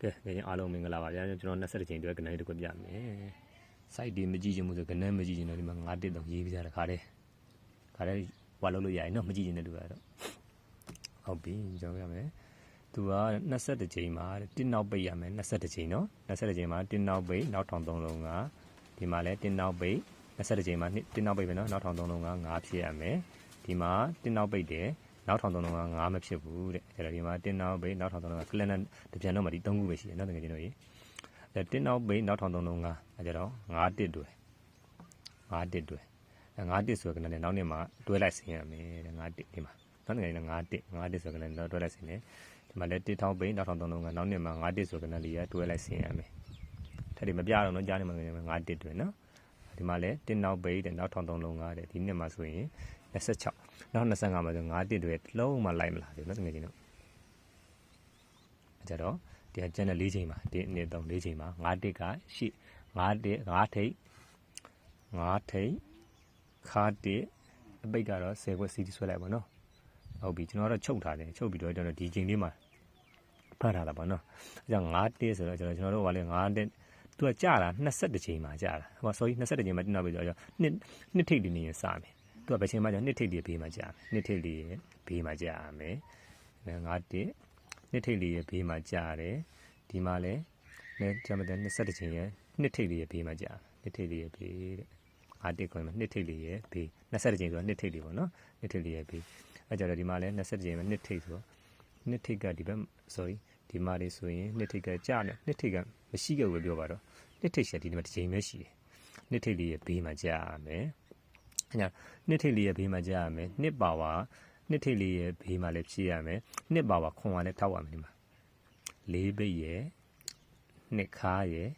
ကဲငယ်ချင်းအားလုံးမင်္ဂလာပါဗျာကျွန်တော်20ချိန်တွဲကနန်းတစ်ခုပြမယ် site ဒီမကြည့်ချင်ဘူးဆိုကနန်းမကြည့်ချင်တော့ဒီမှာ9တက်တော့ရေးပြကြတာခါတယ်ခါတယ်ဝါလုံးလို့ရရင်တော့မကြည့်ချင်တဲ့တူကတော့ဟုတ်ပြီကျွန်တော်ပြမယ်သူက21ချိန်မှာတင်းနောက်ပိတ်ရမယ်21ချိန်နော်21ချိန်မှာတင်းနောက်ပိတ်နောက်ထောင်3လုံးကဒီမှာလဲတင်းနောက်ပိတ်21ချိန်မှာတင်းနောက်ပိတ်ပဲနော်နောက်ထောင်3လုံးက9ဖြစ်ရမယ်ဒီမှာတင်းနောက်ပိတ်တယ် နောက်ထောင်သုံးလုံးက9မဖြစ်ဘူးတဲ့အဲ့ဒါဒီမှာတင်းနောက်ပိတ်နောက်ထောင်သုံးလုံးကကလန်နဲ့တပြန်တော့မှဒီ3ခုပဲရှိတယ်နော်တကယ်ကျွန်တော်ကြီးအဲတင်းနောက်ပိတ်နောက်ထောင်သုံးလုံးကအဲကြတော့9တစ်တွဲ9တစ်တွဲအဲ9တစ်ဆိုကလည်းနောက်နေ့မှာတွဲလိုက်ဆင်းရမယ်တဲ့9တစ်ဒီမှာနောက်နေ့က9တစ်9တစ်ဆိုကလည်းတော့တွဲလိုက်ဆင်းတယ်ဒီမှာလည်းတစ်ထောင်ပိတ်နောက်ထောင်သုံးလုံးကနောက်နေ့မှာ9တစ်ဆိုကလည်းလေးရတွဲလိုက်ဆင်းရမယ်ထပ်ဒီမပြတော့နော်ကြားနေမှာ9တစ်တွဲနော်ဒီမှာလည်းတင်းနောက်ပိတ်တဲ့နောက်ထောင်သုံးလုံးကတဲ့ဒီနှစ်မှာဆိုရင် 26နောက်25မှာဆို5တစ်တွေလုံးမလိုက်မလားဒီနော်တကယ်ချင်းတော့အဲကြတော့ဒီကကျန်တဲ့၄ချိန်မှာဒီနေ့တော့၄ချိန်မှာ5တစ်ကရှိ5တစ်5ထိပ်5ထိပ်ခါတစ်အပိတ်ကတော့10ခွက်စီးဆွဲလိုက်ပါနော်ဟုတ်ပြီကျွန်တော်တော့ချုပ်ထားတယ်ချုပ်ပြီးတော့ကျွန်တော်ဒီချိန်လေးမှာဖတ်ထားတာပါနော်အဲကြောင့်5တစ်ဆိုတော့ကျွန်တော်ကျွန်တော်တို့ကလည်း5တစ်သူကကြာတာ22ချိန်မှာကြာတာဟော sorry 22ချိန်မှာတင်တော့ပြီးတော့နှစ်နှစ်ထိပ်ဒီနေရင်စမယ် သူကဘယ်ချိန်မှကျနှစ်ထိပ်လေးဘေးမှာကြာမယ်နှစ်ထိပ်လေးရဲ့ဘေးမှာကြာမယ်ငါတစ်နှစ်ထိပ်လေးရဲ့ဘေးမှာကြာတယ်ဒီမှာလည်းနဲ့ဂျမတန်21ချိန်ရဲ့နှစ်ထိပ်လေးရဲ့ဘေးမှာကြာနှစ်ထိပ်လေးရဲ့ဘေးတဲ့ငါတစ်ခွင်မှာနှစ်ထိပ်လေးရဲ့ဘေး21ချိန်ဆိုတော့နှစ်ထိပ်လေးပေါ့နော်နှစ်ထိပ်လေးရဲ့ဘေးအဲကြတော့ဒီမှာလည်း21ချိန်မှာနှစ်ထိပ်ဆိုတော့နှစ်ထိပ်ကဒီဘက် sorry ဒီမှာလေးဆိုရင်နှစ်ထိပ်ကကြာတယ်နှစ်ထိပ်ကမရှိခဲ့ဘူးပြောပါတော့နှစ်ထိပ်ချက်ဒီမှာတစ်ချိန်ပဲရှိတယ်နှစ်ထိပ်လေးရဲ့ဘေးမှာကြာမယ် အဲကြောင့်နှစ်ထိပ်လေးရဲ့ဘေးမှာကြာရမယ်နှစ်ပါဝါနှစ်ထိပ်လေးရဲ့ဘေးမှာလည်းဖြည့်ရမယ်နှစ်ပါဝါခွန်ဝါလည်းထောက်ရမယ်ဒီမှာလေးပိတ်ရဲ့နှစ်ခါရဲ့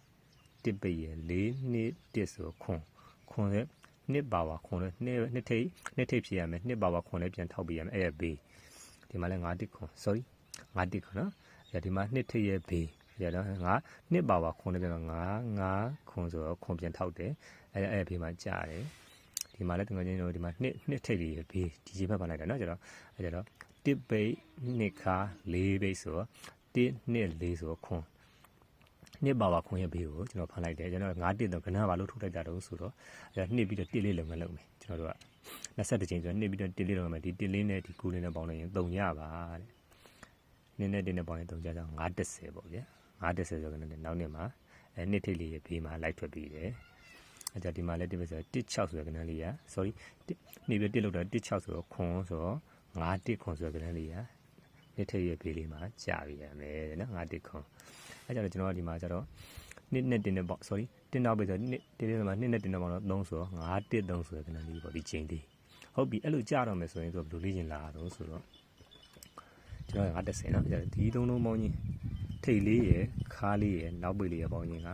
တစ်ပိတ်ရဲ့လေးနှစ်တစ်ဆိုခွန်ခွန်ရဲ့နှစ်ပါဝါခွန်လည်းနှစ်နှစ်ထိပ်နှစ်ထိပ်ဖြည့်ရမယ်နှစ်ပါဝါခွန်လည်းပြန်ထောက်ပေးရမယ်အဲ့ရဲ့ဘေးဒီမှာလည်းငါးတစ်ခွန် sorry ငါးတစ်ခွန်နော်အဲဒီမှာနှစ်ထိပ်ရဲ့ဘေးရတော့ငါနှစ်ပါဝါခွန်လည်းပြန်ငါးငါးခွန်ဆိုတော့ခွန်ပြန်ထောက်တယ်အဲ့အဲ့ဘေးမှာကြာတယ် ဒီမှာလည်းတကယ်ချင်းတို့ဒီမှာနှစ်နှစ်ထိပ်လေးဘေးဒီချိန်ဖက်ပါလိုက်တာเนาะကျတော့အဲကျတော့တစ်ပိတ်နှစ်ခါလေးပိတ်ဆိုတော့တစ်နှစ်လေးဆိုတော့ခွန်နှစ်ပါပါခွန်ရဲ့ဘေးကိုကျွန်တော်ဖန်လိုက်တယ်ကျွန်တော်ငါးတစ်တော့ကဏ္ဍဘာလို့ထုတ်လိုက်တာတော့ဆိုတော့အဲနှစ်ပြီးတော့တစ်လေးလုံးမလုပ်မယ်ကျွန်တော်တို့က21ချိန်ဆိုတော့နှစ်ပြီးတော့တစ်လေးလုံးမယ်ဒီတစ်လေးနဲ့ဒီကူလေးနဲ့ပေါင်းလိုက်ရင်3ရပါတဲ့နင်းနဲ့တင်းနဲ့ပေါင်းရင်3ကြတော့930ပေါ့ဗျာ930ဆိုတော့နောက်နှစ်မှာအဲနှစ်ထိပ်လေးရဲ့ဘေးမှာလိုက်ထွက်ပြီးတယ် အဲကြဒီမှာလည်းဒီပဲဆို16ဆိုတဲ့ကဏ္ဍလေးရ sorry နေပြီးတစ်လောက်တော့16ဆိုတော့ခွန်ဆိုတော့9တစ်ခွန်ဆိုတဲ့ကဏ္ဍလေးရနှစ်ထိပ်ရဲ့ဘေးလေးမှာကြာပြီရမယ်နော်9တစ်ခွန်အဲကြတော့ကျွန်တော်ဒီမှာကျတော့နှစ်နဲ့တင်းနဲ့ပေါ့ sorry တင်းနောက်ပဲဆိုနှစ်တင်းနဲ့မှာနှစ်နဲ့တင်းနဲ့ပေါ့တော့3ဆိုတော့9တစ်3ဆိုတဲ့ကဏ္ဍလေးပေါ့ဒီချိန်လေးဟုတ်ပြီအဲ့လိုကြာတော့မယ်ဆိုရင်ဆိုဘယ်လိုလေ့ကျင်လာတော့ဆိုတော့ကျွန်တော်930နော်ဒီသုံးလုံးပေါင်းချင်းထိပ်လေးရယ်ခါးလေးရယ်နောက်ပိတ်လေးရယ်ပေါင်းချင်းက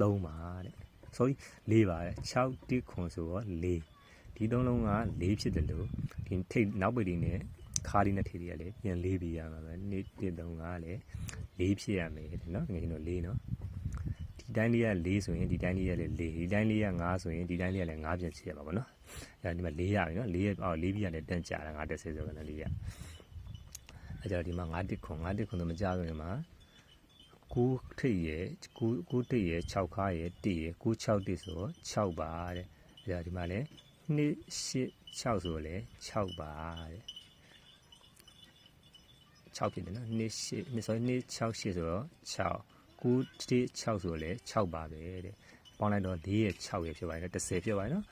3ပါတဲ့ sorry 4ပါတဲ့6တစ်ခွန်ဆိုတော့4ဒီသုံးလုံးက4ဖြစ်တယ်လို့ဒီထိပ်နောက်ပိတ်လေးနဲ့ခါးလေးနဲ့ထိပ်လေးကလည်းပြန်4ပြီးရမှာပဲနေ့တစ်သုံးကလည်း4ဖြစ်ရမယ်တဲ့နော်ငယ်ချင်းတို့4နော်ဒီတိုင်းလေးက4ဆိုရင်ဒီတိုင်းလေးကလည်း4ဒီတိုင်းလေးက5ဆိုရင်ဒီတိုင်းလေးကလည်း5ပြန်ဖြစ်ရမှာပေါ့နော်အဲဒီမှာ4ရပြီနော်4ရအော်4ပြီးရတယ်တန့်ကြတာ5တက်စေဆိုကနေ4ရအဲကြတော့ဒီမှာ5တစ်ခွန်5တစ်ခွန်တော့မကြဘူးဒီမှာ 9ထိပ်ရယ်9 9ထိပ်ရယ်6ခါရယ်1ရယ်9 6တစ်ဆိုတော့6ပါတဲ့အဲဒါဒီမှာလည်း2 8 6ဆိုတော့လည်း6ပါတဲ့6ဖြစ်တယ်နော်2 8 2 sorry 2 6 8ဆိုတော့6 9 1 6ဆိုတော့လည်း6ပါပဲတဲ့ပေါင်းလိုက်တော့4ရဲ့6ရဲ့ဖြစ်ပါတယ်နော်10ဖြစ်ပါတယ်နော်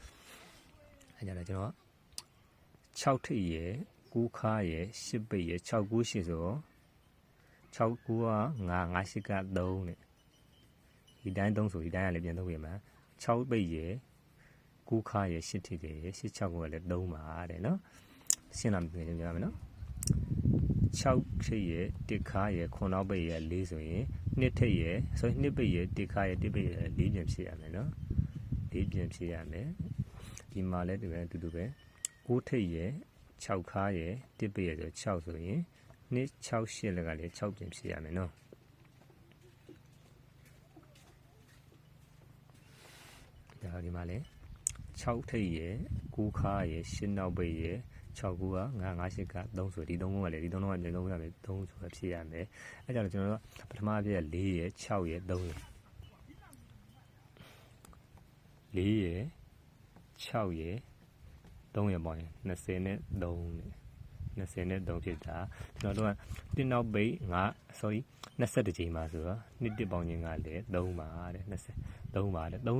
အဲကြတော့ကျွန်တော်6ထိပ်ရယ်9ခါရယ်10ပိတ်ရယ်6 9 8ဆိုတော့ 6 9က9 9 8က3တဲ့ဒီတိုင်း3ဆိုဒီတိုင်းကလည်းပြန်သုံးပြမှာ6ပိတ်ရယ်9ခါရယ်10ထိပ်ရယ်10 6ကလည်း3ပါတဲ့နော်ရှင်းလာပြီပြန်ကြရမယ်နော်6ထိပ်ရယ်1ခါရယ်9နောက်ပိတ်ရယ်4ဆိုရင်2ထိပ်ရယ်ဆိုရင်2ပိတ်ရယ်1ခါရယ်1ပိတ်ရယ်4ပြန်ဖြစ်ရမယ်နော်4ပြန်ဖြစ်ရမယ်ဒီမှာလည်းဒီပဲအတူတူပဲ9ထိပ်ရယ်6ခါရယ်1ပိတ်ရယ်ဆို6ဆိုရင် 2 6 8လက်ကလည်း6ပြန်ဖြစ်ရမယ်နော်ဒါဒီမှာလည်း6ထိပ်ရယ်9ခါရယ်10နောက်ပိတ်ရယ်6 9က9 5 8က3ဆိုဒီ3လုံးကလေဒီ3လုံးကပြင်3ရမယ်3ဆိုပဲဖြစ်ရမယ်အဲကြောင့်ကျွန်တော်တို့ပထမအပြည့်4ရယ်6ရယ်3ရယ်4ရယ်6ရယ်3ရယ်ပေါ့ရင်20နဲ့3နဲ့ 20နဲ့3ဖြစ်တာကျွန်တော်တို့ကတင်းနောက်ပိတ်9 sorry 21ချိန်ပါဆိုတော့နှစ်တစ်ပေါင်းချင်းကလည်း3ပါတဲ့20 3ပါတဲ့3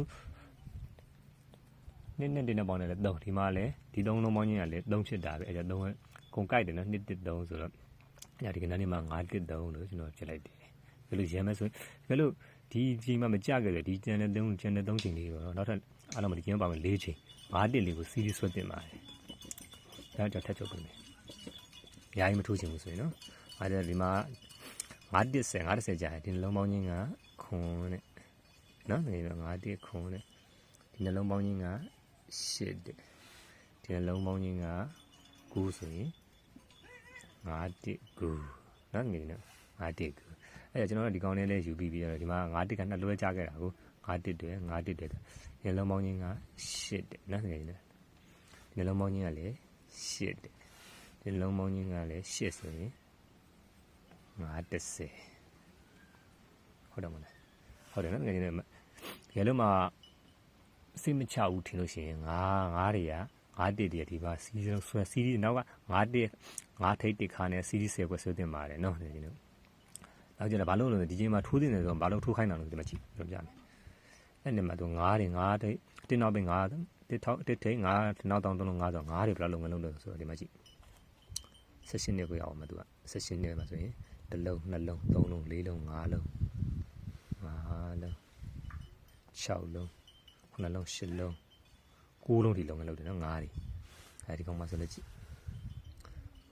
နှစ်နဲ့တင်းနဲ့ပေါင်းတယ်လည်း3ဒီမှာလည်းဒီ3လုံးပေါင်းချင်းကလည်း3ဖြစ်တာပဲအဲကြောင့်3ကုန်ကြိုက်တယ်နော်နှစ်တစ်3ဆိုတော့ညဒီကနေ့မှာ9တစ်3လို့ကျွန်တော်ဖြစ်လိုက်တယ်ဘယ်လိုရမ်းမဆိုဘယ်လိုဒီချိန်မှာမကြခဲ့တယ်ဒီကျန်တဲ့3ကျန်တဲ့3ချိန်လေးတော့နောက်ထပ်အားလုံးမဒီကျန်ပါမယ်4ချိန်9တစ်လေးကိုစီးရီးဆွတ်တင်ပါတယ်ဒါကြောင့်ထပ်ချုပ်ပေးမယ်အ များကြီးမထိုးချင်ဘူးဆိုရင်နော်အဲဒါဒီမှာ9တစ်10 9တစ်10ကြာရင်ဒီနှလုံးပေါင်းချင်းကခွန်နဲ့နော်ဒီလို9တစ်ခွန်နဲ့ဒီနှလုံးပေါင်းချင်းက8တဲ့ဒီနှလုံးပေါင်းချင်းက9ဆိုရင်9တစ်9နော်ငယ်နော်9တစ်9အဲ့တော့ကျွန်တော်တို့ဒီကောင်းလေးလေးယူပြီးပြီးတော့ဒီမှာ9တစ်ကနှစ်လွဲကြခဲ့တာကို9တစ်တွေ9တစ်တွေဒီနှလုံးပေါင်းချင်းက8တဲ့နော်ငယ်နော်ဒီနှလုံးပေါင်းချင်းကလည်း8တဲ့ ဒီနှလုံးပေါင်းချင်းကလည်း8ဆိုရင်930ဟုတ်တယ်မလားဟုတ်တယ်နော်ငယ်ချင်းရေလုံးမှာစိတ်မချဘူးထင်လို့ရှိရင်ငါးငါးတွေကငါးတစ်တွေဒီပါစီးစုံဆွဲစီးဒီနောက်ကငါးတစ်ငါးထိတ်တစ်ခါနဲ့စီးဒီဆယ်ခွဲဆွဲတင်ပါတယ်နော်ငယ်ချင်းတို့နောက်ကျတော့ဘာလို့လဲဒီချိန်မှာထိုးတင်တယ်ဆိုတော့ဘာလို့ထိုးခိုင်းတာလို့ဒီမှာကြည့်ပြောပြမယ်အဲ့ဒီမှာတော့ငါးတွေငါးထိတ်တင်းနောက်ပဲငါးတစ်ထောက်တစ်ထိတ်ငါးနောက်တောင်းတုံးလုံးငါးဆိုငါးတွေဘယ်လောက်လုံးငလုံးလို့ဆိုတော့ဒီမှာကြည့် ဆက်ရှင်နေကိုရအောင်မသူကဆက်ရှင်နေမှာဆိုရင်တစ်လုံးနှစ်လုံးသုံးလုံးလေးလုံးငါးလုံးငါးလုံး6လုံး9လုံး10လုံး9လုံးဒီလုံးငလုံးတယ်နော်9တွေအဲဒီကောင်မှဆိုလို့ကြည့်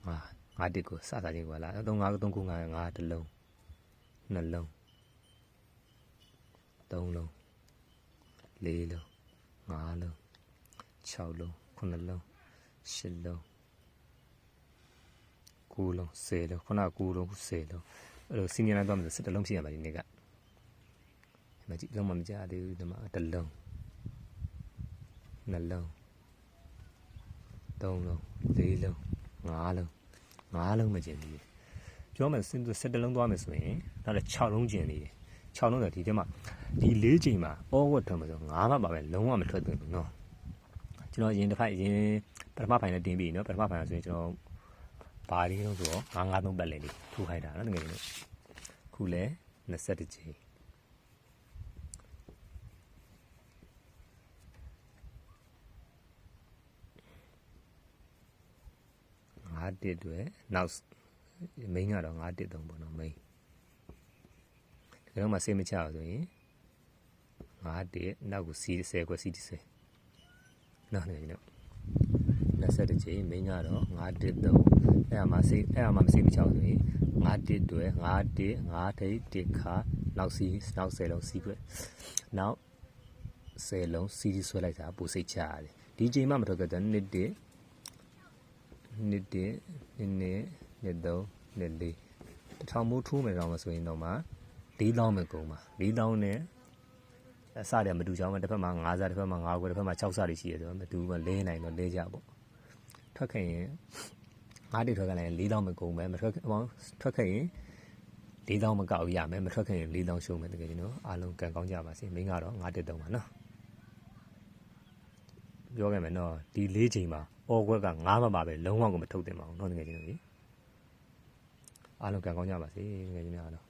ငါငါတစ်ကိုစတာချင်းကွာလား3 5 3 9 9 9တစ်လုံး2လုံး3လုံး4လုံး5လုံး6လုံး9လုံး10လုံး 9လုံး10လုံးခုနက9လုံး10လုံးအဲ့လိုစီနီယာလိုက်သွားမယ်ဆို10လုံးဖြစ်ရမှာဒီနေ့ကမကြည့်လုံးမကြသေးဘူးဒီမှာတလုံးနှလုံးသုံးလုံးလေးလုံးငါးလုံးငါးလုံးမကျင်သေးဘူးပြောမယ်စင်စက်တလုံးသွားမယ်ဆိုရင်နောက်လည်း6လုံးကျင်သေးတယ်6လုံးဆိုဒီထဲမှာဒီ၄ချိန်မှာအောဝတ်ထွက်မှာဆို9မှာပါပဲလုံးဝမထွက်သေးဘူးနော်ကျွန်တော်ရင်တစ်ခါရင်ပထမပိုင်းနဲ့တင်ပြီးနော်ပထမပိုင်းဆိုရင်ကျွန်တော် ဘာလေးတော့ဆိုတော့993ပတ်လည်လေးထိုးခိုင်းတာနော်တကယ်လို့ခုလဲ21ချိန်ငါးတစ်တွေနောက်မိန်းကတော့ငါးတစ်သုံးပေါ့နော်မိန်းတကယ်တော့မဆေးမချအောင်ဆိုရင်ငါးတစ်နောက်ကိုစီး10ခွက်စီး10နော်နေနေနော်21ချိန်မိန်းကတော့ငါးတစ်သုံး အဲ့အမှစေးအဲ့အမှမစေးမချအောင်ဆိုရင်9တစ်တွေ9တစ်9ထိတ်တစ်ခါနောက်စီးနောက်10လုံးစီးခွက်နောက်10လုံးစီးဆွဲလိုက်တာပူစိတ်ချရတယ်ဒီချိန်မှမထွက်တဲ့နှစ်တစ်နှစ်တည်းနှစ်နှစ်နှစ်သုံးနှစ်လေးတထောင်မိုးထိုးမယ်တော့မဆိုရင်တော့မှ၄000ပဲကုန်ပါ၄000နဲ့အစတယ်မတူကြအောင်တစ်ဖက်မှာ9စားတစ်ဖက်မှာ9ခွဲတစ်ဖက်မှာ6စားတွေရှိရဆိုတော့မတူဘူးလဲနိုင်တော့လဲကြပေါ့ထွက်ခဲ့ရင် အားတိထွက်ကလည်း၄တောင်းမကုန်ပဲမထွက်အောင်ထွက်ခဲ့ရင်၄တောင်းမကောက်ရမယ်မထွက်ခဲ့ရင်၄တောင်းရှုံးမယ်တကယ်ကျွန်တော်အားလုံးကံကောင်းကြပါစေမင်းကတော့၅တက်တုံးပါနော်ပြောခဲ့မယ်နော်ဒီ၄ချိန်မှာအော်ခွက်က၅မှာပါပဲလုံးဝကိုမထုတ်တင်ပါဘူးနော်တကယ်ကျွန်တော်ကြီးအားလုံးကံကောင်းကြပါစေတကယ်ကျွန်တော်အားလုံး